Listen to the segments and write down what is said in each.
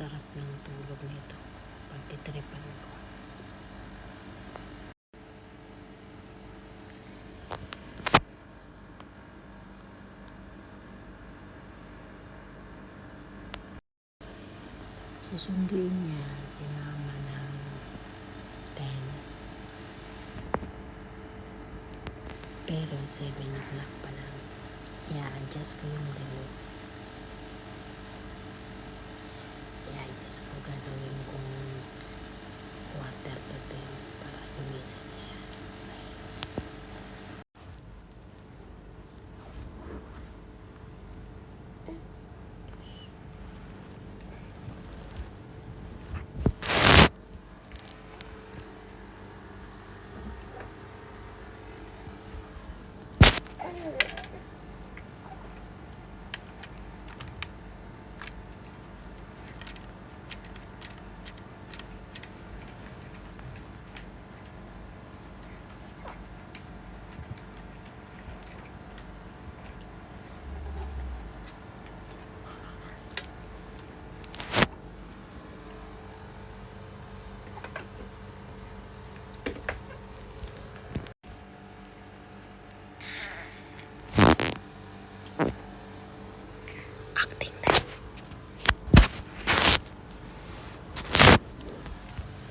Sarap ng tulog nito. Pagtitripan ko. Susunduin niya si mama ng 10. Pero 7 o'clock pa lang. I-adjust ko yung remote. I-adjust ko gagawin kong quarter to 10 para lumisan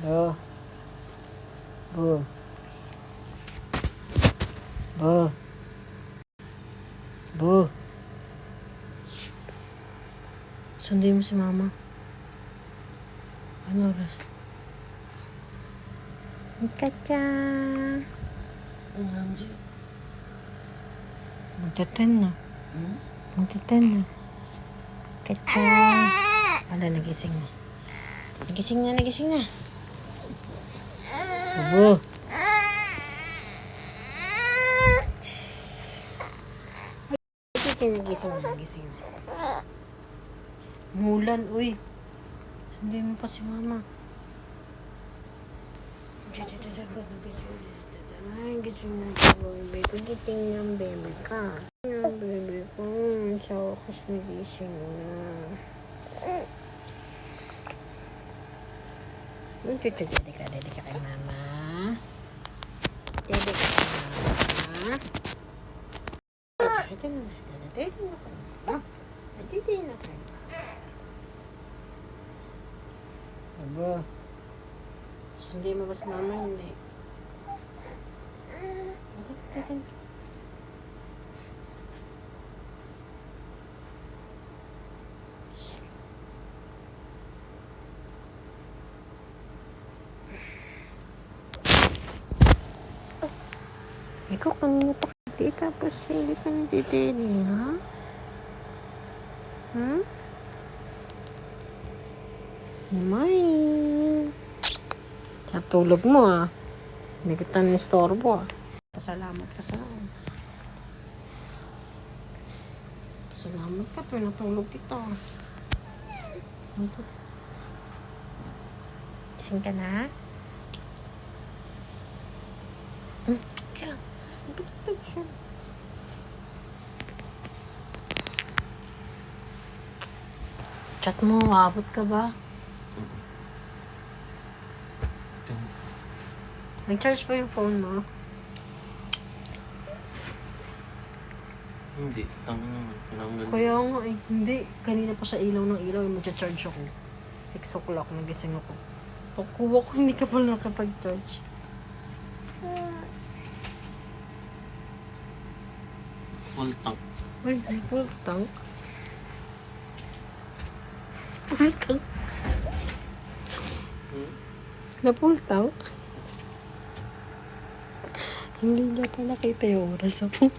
Bo. Bo. Bo. Bo. Shh. Sundin mo si mama. Ano oras? Kacha. Nandiyo. Magta-ten na. Hmm? Magta-ten na. Kacha. Ala, nagising na. Nagising na, nagising na. Na, nagising na. Mulan, uy. Hindi mo pa si mama. Ay, gising na si baby ko. Giting ng baby ka. Ng baby ko. Sa wakas nagising na. Dede ka, dede ka kay mama. Dede ka kay mama. Dede na, dede, dede na kay mama. Dede na kay mama. Aba. Hindi mo ba si mama? Hindi. Dede, dede. Ikaw kanina pa hindi tapos hindi ka nadidiri, ha? Hmm? Morning. Sa tulog mo, ah. Hindi kita nistorbo, ah. Pasalamat ka sa akin. Pasalamat ka, pinatulog kita. Ito. Sing ka na? Hmm? Kaya, Tulog siya. Chat mo, aabot ka ba? Nag-charge pa yung phone mo? Hindi. Tama naman. Kaya nga eh. Hindi. Kanina pa sa ilaw ng ilaw, eh, magcha-charge ako. 6 o'clock, nagising ako. Pagkuha ko, hindi ka pala nakapag-charge. Full tank. Full tank. Full tank? Hmm? Na full tank? Hindi niya pa nakita yung oras sa phone.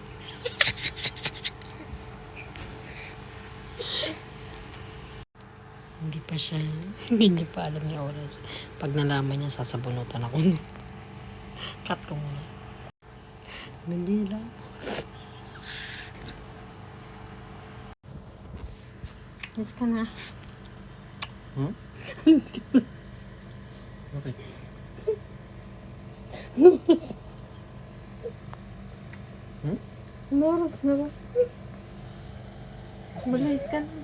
hindi pa siya, hindi niya pa alam yung oras. Pag nalaman niya, sasabunutan ako. Cut ko muna. Nagila. Alis ka na. Hmm? Alis ka na. Okay. Ano oras? Hmm? Ano oras na ba? Malay ka na.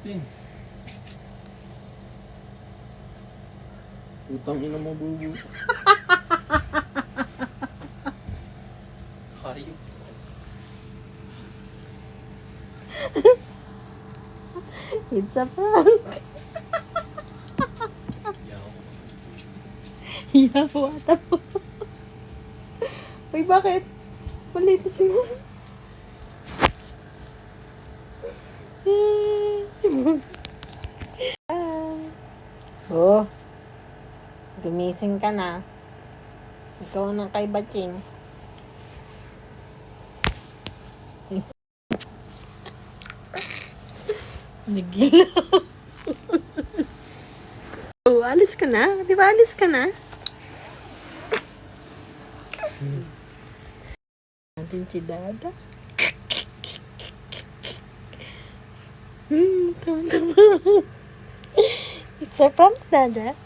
Tin. Utang ina mo, bubu. Hayop. It's a prank. Yaw. Yawa mo. Uy, bakit? Malitis mo. oh, gumising ka na. Ikaw na kay Baching. Nagilaw. oh, alis ka na. Di ba alis ka na? Natin si Dada. Hmm, tama-tama. It's a prank, Dada.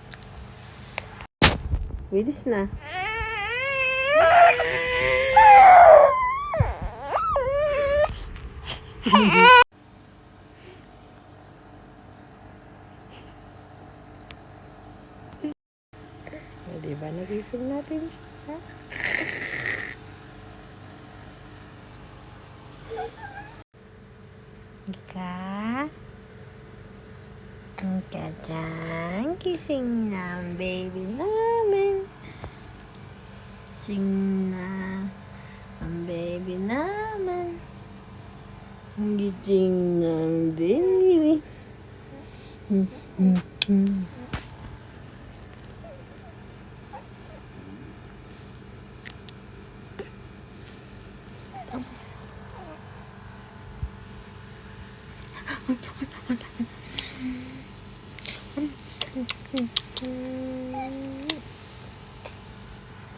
Bilis na. O, Nagising natin siya. Ika? Ang kajang kising na ang baby namin. Sing na ang baby namin. Gising na ang baby. Hmm, hmm, hmm.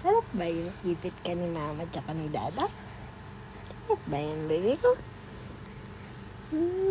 Sarap ba yung ipit ka ni mama tsaka ni dada? Sarap ba ko? Hmm.